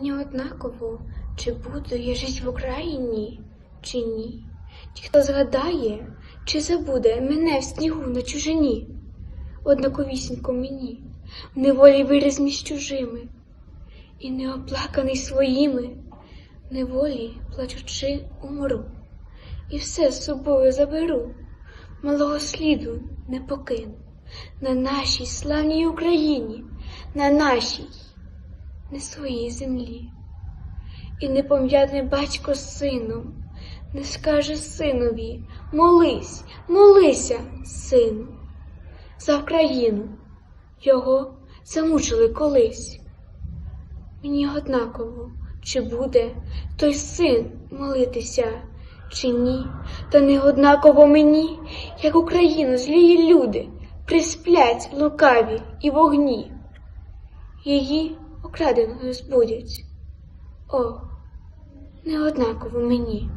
Мені однаково, чи буду я жить в Україні, чи ні. Ті, хто згадає, чи забуде мене в снігу на чужині, однаковісінько мені, в неволі виріз між чужими, і неоплаканий своїми, в неволі, плачучи, умру, і все з собою заберу, малого сліду не покину. На нашій славній Україні, на нашій не своїй землі. І непом'ятний батько з сином не скаже синові молись, молися, сину, за Україну його замучили колись. Мені однаково, чи буде той син молитися, чи ні, та не однаково мені, як Україну злії люди присплять лукаві і вогні. Її окраденою збудять. О, не однаково мені.